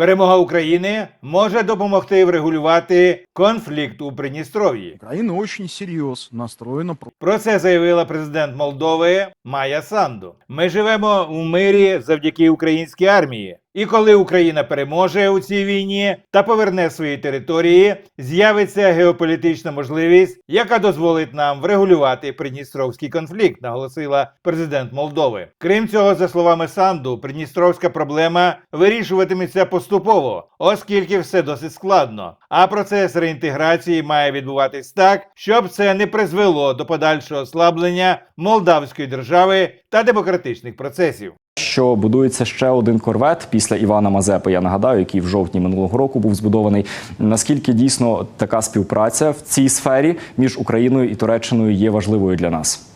Перемога України може допомогти врегулювати конфлікт у Придністров'ї. Україна дуже серйозно настроєна. Про це заявила президент Молдови Майя Санду. Ми живемо в мирі завдяки українській армії. І коли Україна переможе у цій війні та поверне свої території, з'явиться геополітична можливість, яка дозволить нам врегулювати придністровський конфлікт, наголосила президент Молдови. Крім цього, за словами Санду, придністровська проблема вирішуватиметься поступово, оскільки все досить складно. А процес реінтеграції має відбуватись так, щоб це не призвело до подальшого ослаблення Молдавської держави та демократичних процесів. Що будується ще один корвет після Івана Мазепи, я нагадаю, який в жовтні минулого року був збудований. Наскільки дійсно така співпраця в цій сфері між Україною і Туреччиною є важливою для нас?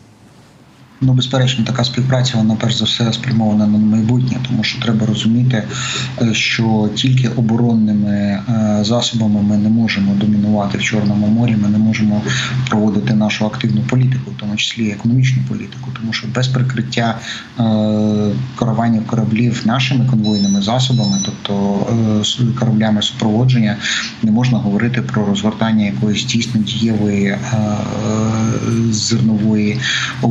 Ну, безперечно, така співпраця вона перш за все спрямована на майбутнє, тому що треба розуміти, е, що тільки оборонними е, засобами ми не можемо домінувати в Чорному морі. Ми не можемо проводити нашу активну політику, в тому числі економічну політику, тому що без прикриття е, керування кораблів нашими конвойними засобами, тобто кораблями супроводження, не можна говорити про розгортання якоїсь дійсно дієвої зернової у-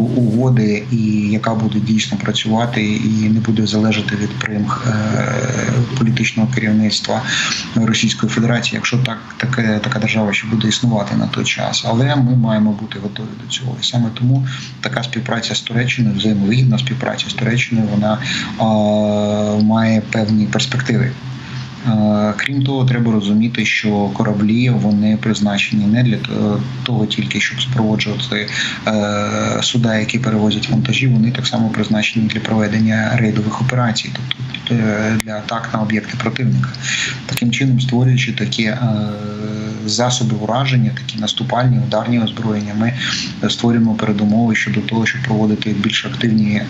угоди, і яка буде дійсно працювати і не буде залежати від примх е, політичного керівництва Російської Федерації, якщо так таке така держава ще буде існувати на той час. Але ми маємо бути готові до цього. І саме тому така співпраця з Туреччиною, взаємовигідна співпраця з Туреччиною, вона е, має певні перспективи. Е, Крім того, треба розуміти, що кораблі вони призначені не для того тільки, щоб супроводжувати е, суда, які перевозять вантажі. Вони так само призначені для проведення рейдових операцій, тобто е, для атак на об'єкти противника. Таким чином, створюючи такі засоби ураження, такі наступальні ударні озброєння, ми створюємо передумови щодо того, щоб проводити більш активні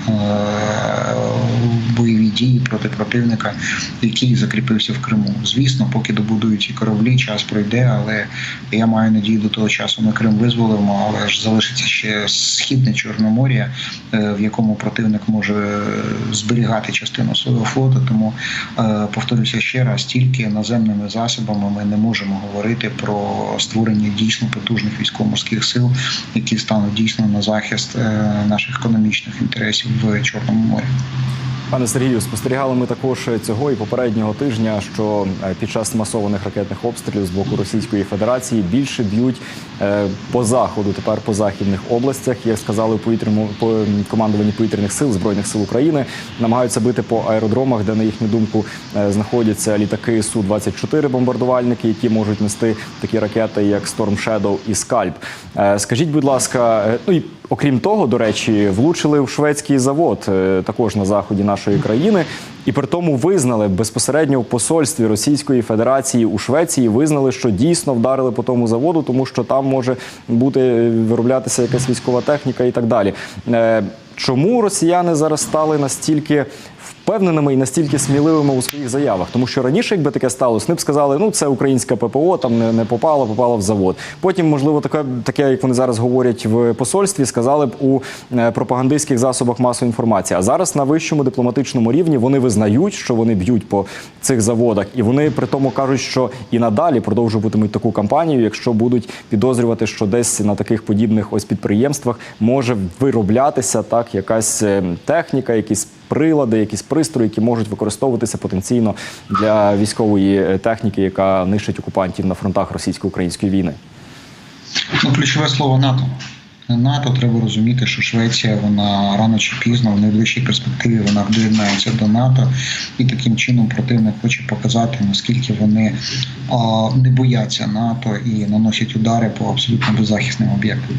дії проти противника, який закріпився в Криму. Звісно, поки добудують ці кораблі, час пройде, але я маю надію, до того часу ми Крим визволимо, але ж залишиться ще східне Чорномор'я, е, в якому противник може зберігати частину свого флоту. Тому е, повторюся ще раз, тільки наземними засобами ми не можемо говорити про створення дійсно потужних військово-морських сил, які стануть дійсно на захист е, наших економічних інтересів в Чорному морі. Пане Сергію, спостерігали ми також цього і попереднього тижня, що е, під час масованих ракетних обстрілів з боку Російської Федерації більше б'ють е, по заходу, тепер по західних областях. Як сказали повітряному по командуванні повітряних сил збройних сил України, намагаються бити по аеродромах, де на їхню думку е, знаходяться літаки су 24 бомбардувальники, які можуть нести такі ракети, як Storm Shadow і Скальп. Скажіть, будь ласка, ну і окрім того, до речі, влучили в шведський завод е, також на заході нашої країни, і при тому визнали безпосередньо в посольстві Російської Федерації у Швеції визнали, що дійсно вдарили по тому заводу, тому що там може бути е, вироблятися якась військова техніка і так далі. Е, Чому росіяни зараз стали настільки впевненими і настільки сміливими у своїх заявах? Тому що раніше, якби таке сталося, вони б сказали, ну це українська ППО, там не, не попало, попало в завод. Потім, можливо, таке, таке, як вони зараз говорять в посольстві, сказали б у е, пропагандистських засобах масової інформації. А зараз на вищому дипломатичному рівні вони визнають, що вони б'ють по цих заводах, і вони при тому кажуть, що і надалі продовжуватимуть таку кампанію, якщо будуть підозрювати, що десь на таких подібних ось підприємствах може вироблятися так якась е, техніка, якісь прилади, якісь пристрої, які можуть використовуватися потенційно для військової е, техніки, яка нищить окупантів на фронтах російсько-української війни. Ну, ключове слово НАТО. НАТО треба розуміти, що Швеція вона рано чи пізно в найближчій перспективі вона доєднається до НАТО, і таким чином противник хоче показати, наскільки вони а, не бояться НАТО і наносять удари по абсолютно беззахисним об'єктам.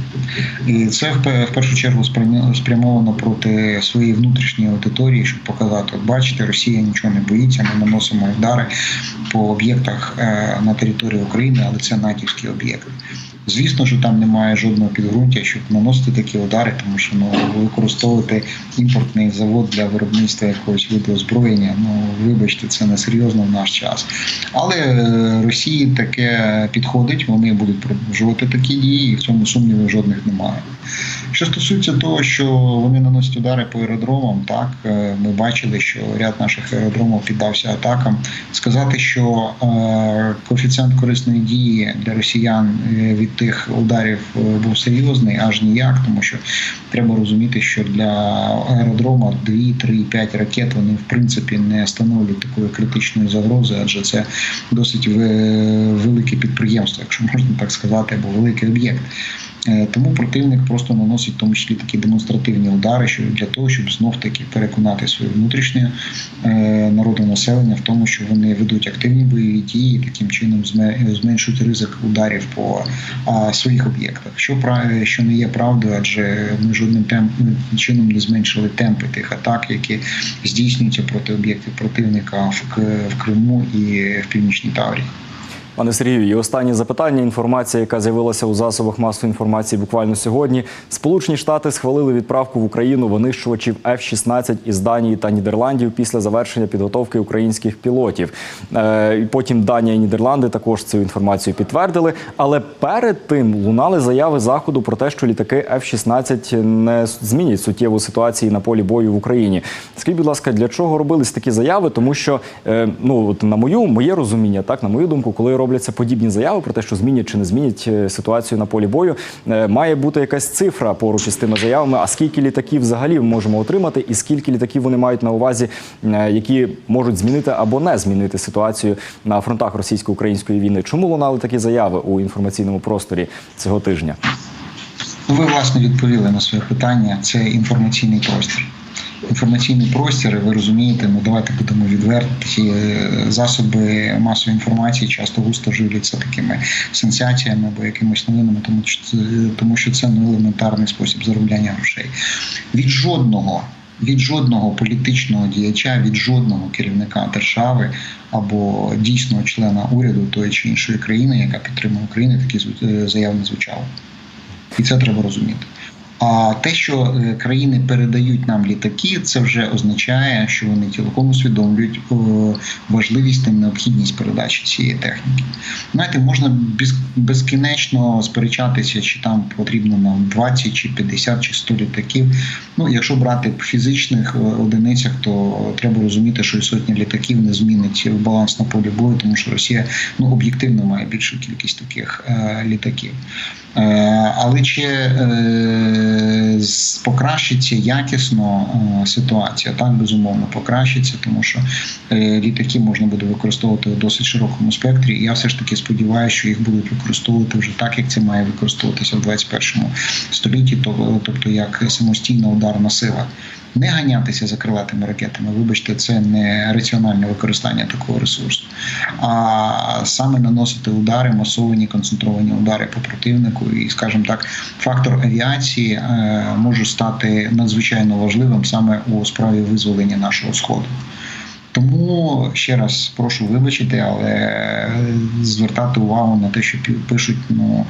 І це в першу чергу спрямовано проти своєї внутрішньої аудиторії, щоб показати, от бачите, Росія нічого не боїться, ми наносимо удари по об'єктах е, на території України, але це натівські об'єкти. Звісно, що там немає жодного підґрунтя, щоб наносити такі удари, тому що ну використовувати імпортний завод для виробництва якогось виду озброєння. Ну вибачте, це не серйозно в наш час. Але е, Росії таке підходить, вони будуть продовжувати такі дії, і в цьому сумнівів жодних немає. Що стосується того, що вони наносять удари по аеродромам, так е, ми бачили, що ряд наших аеродромів піддався атакам. Сказати, що е, коефіцієнт корисної дії для росіян е, від тих ударів був серйозний, аж ніяк, тому що треба розуміти, що для аеродрома 2, 3, 5 ракет вони в принципі не становлять такої критичної загрози, адже це досить ве- велике підприємство, якщо можна так сказати, або великий об'єкт. Тому противник просто наносить в тому числі такі демонстративні удари, що для того, щоб знов таки переконати своє внутрішнє е, народонаселення в тому, що вони ведуть активні бойові дії, таким чином зме- зменшують ризик ударів по своїх об'єктах. Що пра- що не є правдою, адже ми жодним темп чином не зменшили темпи тих атак, які здійснюються проти об'єктів противника в Криму і в Північній Таврії. Пане Сергію, і останнє запитання. Інформація, яка з'явилася у засобах масової інформації буквально сьогодні. Сполучені Штати схвалили відправку в Україну винищувачів F-16 із Данії та Нідерландів після завершення підготовки українських пілотів. Е, потім Данія і Нідерланди також цю інформацію підтвердили. Але перед тим лунали заяви заходу про те, що літаки F-16 не змінять суттєву ситуацію на полі бою в Україні. Скажіть, будь ласка, для чого робились такі заяви? Тому що е, ну от на мою моє розуміння, так на мою думку, коли робляться подібні заяви про те, що змінять чи не змінять е, ситуацію на полі бою, е, має бути якась цифра поруч із тими заявами. А скільки літаків взагалі ми можемо отримати, і скільки літаків вони мають на увазі, е, які можуть змінити або не змінити ситуацію на фронтах російсько-української війни? Чому лунали такі заяви у інформаційному просторі цього тижня? Ви власне відповіли на своє питання. Це інформаційний простір. Інформаційний простір, ви розумієте, ну давайте будемо відверті. е, Засоби масової інформації часто густо живляться такими сенсаціями або якимись новинами, тому що це, тому що це ну, елементарний спосіб заробляння грошей. Від жодного. Від жодного політичного діяча, від жодного керівника держави або дійсного члена уряду тої чи іншої країни, яка підтримує Україну, такі е, заяви не звучали. І це треба розуміти. А те, що е, країни передають нам літаки, це вже означає, що вони цілком усвідомлюють е, важливість та необхідність передачі цієї техніки. Знаєте, можна безкінечно сперечатися, чи там потрібно нам 20, чи 50, чи 100 літаків. Ну, якщо брати в фізичних е, одиницях, то треба розуміти, що і сотні літаків не змінить баланс на полі бою, тому що Росія ну об'єктивно має більшу кількість таких е, літаків. Е, Але чи е, покращиться якісно е, ситуація? Так, безумовно, покращиться, тому що е, літаки можна буде використовувати у досить широкому спектрі. І я все ж таки сподіваюся, що їх будуть використовувати вже так, як це має використовуватися в 21 столітті, тобто як самостійна ударна сила. Не ганятися за крилатими ракетами, вибачте, це не раціональне використання такого ресурсу, а саме наносити удари, масовані концентровані удари по противнику. І, скажімо так, фактор авіації е, може стати надзвичайно важливим саме у справі визволення нашого сходу. Тому ще раз прошу вибачити, але звертати увагу на те, що пишуть ну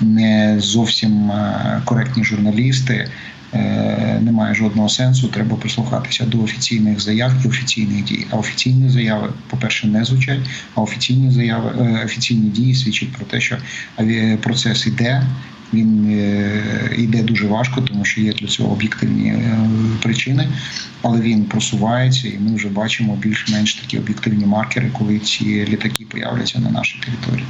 не зовсім е, коректні журналісти. Е, Немає жодного сенсу. Треба прислухатися до офіційних заяв і офіційних дій. А офіційні заяви, по-перше, не звучать. А офіційні заяви, е, офіційні дії свідчать про те, що процес іде. Він е, йде дуже важко, тому що є для цього об'єктивні е, причини, але він просувається, і ми вже бачимо більш-менш такі об'єктивні маркери, коли ці літаки появляться на нашій території.